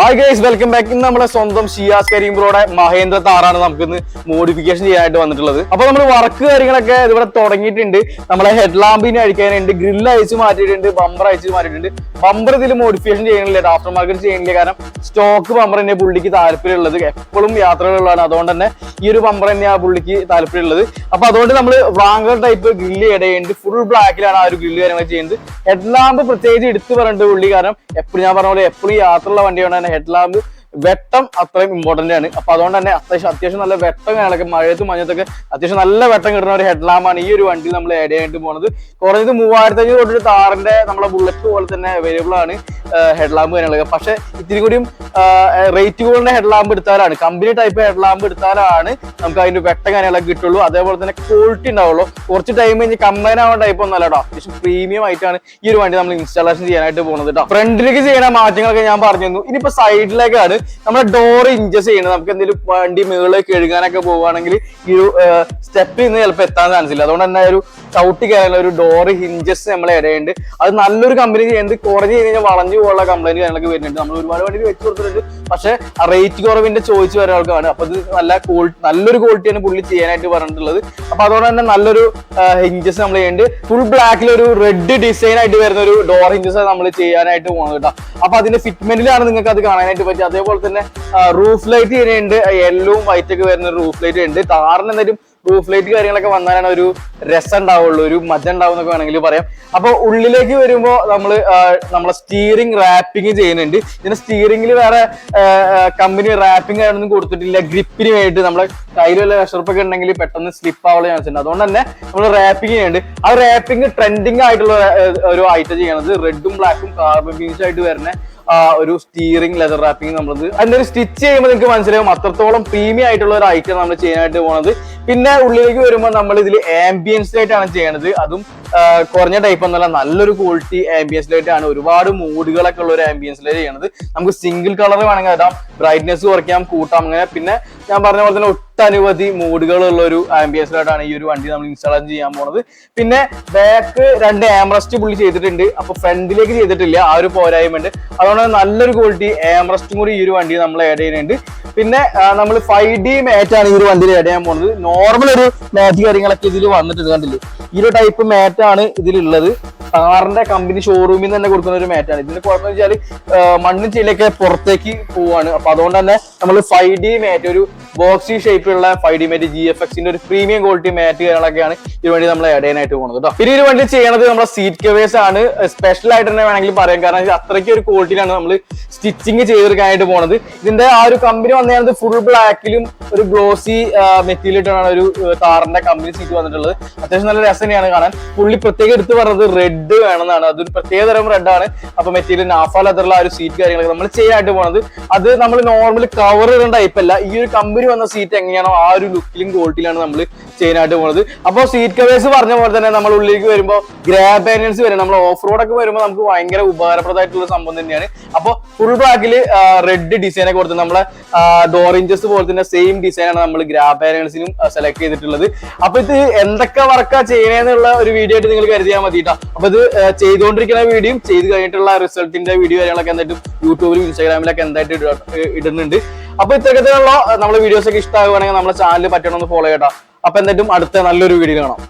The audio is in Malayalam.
ഹായ് ഗൈസ് വെൽക്കം ബാക്ക് ഇന്ന് നമ്മുടെ സ്വന്തം ഷിയാസ് കരീം ബ്രോയുടെ മഹേന്ദ്ര താറാണ് നമുക്ക് ഇന്ന് മോഡിഫിക്കേഷൻ ചെയ്യാനായിട്ട് വന്നിട്ടുള്ളത്. അപ്പൊ നമ്മൾ വർക്ക് കാര്യങ്ങളൊക്കെ ഇവിടെ തുടങ്ങിയിട്ടുണ്ട്. നമ്മളെ ഹെഡ് ലാമ്പിന് അഴിക്കാനുണ്ട് ഗ്രില്ല് അയച്ച് മാറ്റിയിട്ടുണ്ട് ബമ്പർ അയച്ച് മാറ്റിയിട്ടുണ്ട്. ബമ്പർ ഇതിൽ മോഡിഫിക്കേഷൻ ചെയ്യണില്ല ആഫ്റ്റർ മാർക്കറ്റ് ചെയ്യണില്ല. കാരണം സ്റ്റോക്ക് ബമ്പർ തന്നെ പുള്ളിക്ക് താല്പര്യമുള്ളത്. എപ്പോഴും യാത്രകളുള്ളതാണ് അതുകൊണ്ട് തന്നെ ഈ ഒരു ബമ്പർ തന്നെയാണ് പുള്ളിക്ക് താല്പര്യമുള്ളത്. അപ്പൊ അതുകൊണ്ട് നമ്മൾ വാങ്ങൽ ടൈപ്പ് ഗ്രില്ല് ഇടയുണ്ട് ഫുൾ ബ്ലാക്കിലാണ് ആ ഒരു ഗ്രില്ല് കാര്യങ്ങൾ ചെയ്യുന്നത്. ഹെഡ് ലാമ്പ് പ്രത്യേകിച്ച് എടുത്തു പറഞ്ഞിട്ട് പുള്ളി കാരണം എപ്പോഴും ഞാൻ പറഞ്ഞ പോലെ എപ്പോഴും യാത്രയുള്ള വണ്ടിയാണ് തന്നെ ഹെഡ് ലാമ്പ് വെട്ടം അത്രയും ഇമ്പോർട്ടന്റ് ആണ്. അപ്പൊ അതുകൊണ്ട് തന്നെ അത്യാവശ്യം അത്യാവശ്യം നല്ല വെട്ടം കാര്യങ്ങളൊക്കെ മഴയത്തും മഞ്ഞത്തൊക്കെ അത്യാവശ്യം നല്ല വെട്ടം കിട്ടുന്ന ഒരു ഹെഡ് ആണ് ഈ ഒരു വണ്ടി നമ്മൾ ആഡ് ചെയ്യാനായിട്ട് പോകുന്നത് കുറഞ്ഞത് മൂവായിരത്തി അഞ്ഞൂറ് തൊട്ടിട്ട് താറിന്റെ നമ്മളെ ബുള്ളറ്റ് പോലെ തന്നെ അവൈലബിൾ ആണ് ഹെഡ് ലാമ്പ് പക്ഷെ ഇത്തിരി കൂടിയും റേറ്റ് കൂടുന്ന ഹെഡ് ലാമ്പ് എടുത്താലാണ് കമ്പനി ടൈപ്പ് ഹെഡ് ലാമ്പ് എടുത്താലാണ് നമുക്ക് അതിന്റെ വെട്ടം കാര്യങ്ങളൊക്കെ കിട്ടുള്ളൂ. അതേപോലെ തന്നെ ക്വാളിറ്റി ഉണ്ടാവുള്ളൂ. കുറച്ച് ടൈം കഴിഞ്ഞ് കമ്പൈൻ ആവാൻ ടൈപ്പ് ഒന്നല്ല കേട്ടോ അത്യാവശ്യം പ്രീമിയം ആയിട്ടാണ് ഈ ഒരു വണ്ടി നമ്മൾ ഇൻസ്റ്റാളേഷൻ ചെയ്യാനായിട്ട് പോകുന്നത് കേട്ടോ ഫ്രണ്ടിലേക്ക് ചെയ്യുന്ന മാറ്റങ്ങളൊക്കെ ഞാൻ പറഞ്ഞു തന്നു ഇനിയിപ്പോ സൈഡിലേക്കാണ് നമ്മുടെ ഡോർ ഇഞ്ചസ് ചെയ്യുന്നത് നമുക്ക് എന്തെങ്കിലും വണ്ടി മുകളിലേക്ക് എഴുകാനൊക്കെ പോവുകയാണെങ്കിൽ ഈ ഒരു സ്റ്റെപ്പിൽ നിന്ന് ചിലപ്പോൾ എത്താൻ ചാൻസ് ഇല്ല. അതുകൊണ്ട് തന്നെ ഒരു ചവിട്ടി കയറാനുള്ള ഒരു ഡോർ ഹിഞ്ചസ് നമ്മൾ ഇടയുണ്ട്. അത് നല്ലൊരു കമ്പനി ചെയ്യുന്നത് കുറഞ്ഞ് കഴിഞ്ഞാൽ വളഞ്ഞു പോകാനുള്ള കംപ്ലൈന്റ് കാര്യങ്ങളൊക്കെ വരുന്നുണ്ട്. നമ്മൾ ഒരുപാട് വണ്ടി വെച്ച് കൊടുത്തിട്ടുണ്ട്. പക്ഷെ റേറ്റ് കുറവിന്റെ ചോദിച്ചു വരുന്ന ആൾക്കാണ് അപ്പൊ ഇത് നല്ല ക്വാളിറ്റി നല്ലൊരു ക്വാളിറ്റിയാണ് പുള്ളി ചെയ്യാനായിട്ട് പറഞ്ഞിട്ടുള്ളത്. അപ്പൊ അതുകൊണ്ട് തന്നെ നല്ലൊരു ഹിഞ്ചസ് നമ്മൾ ചെയ്യുന്നുണ്ട്. ഫുൾ ബ്ലാക്കിൽ ഒരു റെഡ് ഡിസൈൻ ആയിട്ട് വരുന്ന ഒരു ഡോർ ഹിഞ്ചസ് നമ്മൾ ചെയ്യാനായിട്ട് പോകുന്നത് കേട്ടോ. അപ്പൊ അതിന്റെ ഫിറ്റ്മെന്റിലാണ് നിങ്ങൾക്ക് അത് കാണാനായിട്ട് പറ്റുക. അതേപോലെ തന്നെ റൂഫ് ലൈറ്റ് ചെയ്യുന്നുണ്ട് യെല്ലോവും വൈറ്റ് ഒക്കെ വരുന്ന റൂഫ് ലൈറ്റ് ഉണ്ട്. താറിന് എന്തായാലും റൂഫ് ലൈറ്റ് കാര്യങ്ങളൊക്കെ വന്നാലാണ് ഒരു രസം ഉണ്ടാവുള്ളൂ ഒരു മജ ഉണ്ടാവും എന്നൊക്കെ വേണമെങ്കിൽ പറയാം. അപ്പോൾ ഉള്ളിലേക്ക് വരുമ്പോൾ നമ്മൾ നമ്മളെ സ്റ്റീറിംഗ് റാപ്പിംഗ് ചെയ്യുന്നുണ്ട്. ഇതിന് സ്റ്റിയറിംഗിൽ വേറെ കമ്പനി റാപ്പിംഗ് ആയിട്ടൊന്നും കൊടുത്തിട്ടില്ല. ഗ്രിപ്പിന് വേണ്ടിയിട്ട് നമ്മളെ കയ്യിൽ വല്ല വിഷർപ്പൊക്കെ ഉണ്ടെങ്കിൽ പെട്ടെന്ന് സ്ലിപ്പ് ആവാനുള്ള ചാൻസ് ഉണ്ട്. അതുകൊണ്ട് തന്നെ നമ്മൾ റാപ്പിംഗ് ചെയ്യുന്നുണ്ട്. ആ റാപ്പിംഗ് ട്രെൻഡിങ് ആയിട്ടുള്ള ഒരു ഐറ്റം ചെയ്യണത് റെഡും ബ്ലാക്കും കാർബൺ ബീൻസ് ആയിട്ട് വരുന്ന ഒരു സ്റ്റീറിംഗ് ലെതർ റാപ്പിംഗ് നമ്മളത് അതിന്റെ ഒരു സ്റ്റിച്ച് ചെയ്യുമ്പോൾ നിങ്ങൾക്ക് മനസ്സിലാവും അത്രത്തോളം പ്രീമിയം ആയിട്ടുള്ള ഒരു ഐറ്റം നമ്മൾ ചെയ്യാനായിട്ട് പോണത്. പിന്നെ ഉള്ളിലേക്ക് വരുമ്പോൾ നമ്മൾ ഇതിൽ ആംബിയൻസ് ആയിട്ടാണ് ചെയ്യണത്. അതും കുറഞ്ഞ ടൈപ്പ് എന്നല്ല നല്ലൊരു ക്വാളിറ്റി ആംബിയൻസ് ലൈറ്റ് ആണ് ഒരുപാട് മൂഡുകളൊക്കെ ഉള്ള ഒരു ആംബിയൻസ് ലൈറ്റ് ചെയ്യണത്. നമുക്ക് സിംഗിൾ കളർ വേണമെങ്കിൽ ഇടാം ബ്രൈറ്റ്നെസ് കുറയ്ക്കാം കൂട്ടാം അങ്ങനെ. പിന്നെ ഞാൻ പറഞ്ഞ പോലെ തന്നെ ഒട്ടനവധി മൂഡുകളുള്ള ഒരു ആംബിയൻസ് ലൈറ്റ് ആണ് ഈ ഒരു വണ്ടി നമ്മൾ ഇൻസ്റ്റാൾ ചെയ്യാൻ പോണത്. പിന്നെ ബാക്ക് രണ്ട് ആംറസ്റ്റ് പുള്ളി ചെയ്തിട്ടുണ്ട്. അപ്പൊ ഫ്രണ്ടിലേക്ക് ചെയ്തിട്ടില്ല ആ ഒരു പോരായ്മ ഉണ്ട് അതുകൊണ്ട് നല്ലൊരു ക്വാളിറ്റി ആംറസ്റ്റും കൂടി ഈ ഒരു വണ്ടി നമ്മൾ ആഡ് ചെയ്യുന്നുണ്ട്. പിന്നെ നമ്മൾ ഫൈവ് ഡി മാറ്റ് ആണ് ഈ ഒരു വണ്ടിയിൽ ആഡ് ചെയ്യാൻ പോകുന്നത് നോർമൽ ഒരു മാറ്റ് കാര്യങ്ങളൊക്കെ ഇതിൽ വന്നിട്ടുണ്ട് കണ്ടില്ലേ? ഈ ഒരു ടൈപ്പ് മാറ്റ് ആണ് ഇതിലുള്ളത്. കാറിന്റെ കമ്പനി ഷോറൂമിൽ നിന്ന് തന്നെ കൊടുക്കുന്ന ഒരു മാറ്റാണ് ഇതിന്റെ കുഴപ്പമെന്ന് വെച്ചാൽ മണ്ണും ചെളിയൊക്കെ പുറത്തേക്ക് പോവാണ്. അപ്പൊ അതുകൊണ്ട് തന്നെ നമ്മൾ ഫൈവ് ഡി മാറ്റ് ഒരു ബോക്സി ഷേപ്പിലുള്ള five D matte G F എക്സിന്റെ ഒരു പ്രീമിയം ക്വാളിറ്റി മാറ്റ് കാര്യങ്ങളൊക്കെയാണ് ഈ വേണ്ടി നമ്മൾ ആഡ് ചെയ്യാനായിട്ട് പോകുന്നത് കേട്ടോ പിന്നെ ഒരു വണ്ടി ചെയ്യണത് നമ്മുടെ സീറ്റ് കവേഴ്സ് ആണ്. സ്പെഷ്യൽ ആയിട്ട് തന്നെ വേണമെങ്കിൽ പറയാം. കാരണം അത്രയ്ക്ക് ഒരു ക്വാളിറ്റിയിലാണ് നമ്മൾ സ്റ്റിച്ചിങ് ചെയ്തെടുക്കാനായിട്ട് പോണത്. ഇതിന്റെ ആ ഒരു കമ്പനി വന്നത് ഫുൾ ബ്ലാക്കിലും ഒരു ഗ്ലോസി മെറ്റീരിയൽ ഇട്ടാണ് ഒരു കാറിന്റെ കമ്പനി സീറ്റ് വന്നിട്ടുള്ളത്. അത്യാവശ്യം നല്ല രസം തന്നെയാണ് കാണാൻ. പുള്ളി പ്രത്യേകം എടുത്ത് പറഞ്ഞത് റെഡ് വേണമെന്നാണ്. അതൊരു പ്രത്യേകതരം റെഡ് ആണ്. അപ്പൊ മെറ്റീരിയൽ നാഫ ലെതറുള്ള ആ ഒരു സീറ്റ് കാര്യങ്ങളൊക്കെ നമ്മൾ ചെയ്യാനായിട്ട് പോണത്. അത് നമ്മൾ നോർമലി കവർ ഇടുന്ന ടൈപ്പ് അല്ല. ഈ ഒരു കമ്പനി വന്ന സീറ്റ് എങ്ങനെയാണോ ആ ഒരു ലുക്കിലും ക്വാളിറ്റിയിലാണ് നമ്മൾ ചെയ്യാനായിട്ട് പോണത്. അപ്പോൾ സീറ്റ് കവേഴ്സ് പറഞ്ഞ പോലെ തന്നെ നമ്മൾ ഉള്ളിലേക്ക് വരുമ്പോൾ ഗ്രേ പാനൽസ് വരും നമ്മൾ ഓഫ് റോഡ് ഒക്കെ വരുമ്പോൾ നമുക്ക് ഭയങ്കര ഉപകാരപ്രദമായിട്ടുള്ള സംഭവം തന്നെയാണ്. അപ്പോൾ ഫുൾ ബ്ലാക്കിൽ റെഡ് ഡിസൈൻ ഒക്കെ കൊടുത്ത് നമ്മളെ ഡോർ പോലെ തന്നെ സെയിം ഡിസൈനാണ് നമ്മൾ ഗ്രാ പാനൽസിനും സെലക്ട് ചെയ്തിട്ടുള്ളത്. അപ്പൊ ഇത് എന്തൊക്കെ വർക്കാ ചെയ്യണേന്നുള്ള ഒരു വീഡിയോ ആയിട്ട് നിങ്ങൾ കരുതിയാൽ മതി കേട്ടോ അപ്പൊ ഇത് ആ, ചെയ്തുകൊണ്ടിരിക്കുന്ന വീഡിയോയും ചെയ്ത് കഴിഞ്ഞിട്ടുള്ള റിസൾട്ടിന്റെ വീഡിയോ കാര്യങ്ങളൊക്കെ എന്തായിട്ടും യൂട്യൂബിലും ഇൻസ്റ്റാഗ്രാമിലൊക്കെ എന്തായിട്ട് ഇട- ഇടുന്നുണ്ട്. അപ്പൊ ഇത്തരത്തിലുള്ള നമ്മുടെ വീഡിയോസ് ഒക്കെ ഇഷ്ടമാകുവാണെങ്കിൽ നമ്മുടെ ചാനൽ പറ്റണമെന്ന് ഫോളോ ചെയ്യട്ടോ. അപ്പൊ എന്തായിട്ടും അടുത്ത നല്ലൊരു വീഡിയോ കാണാം.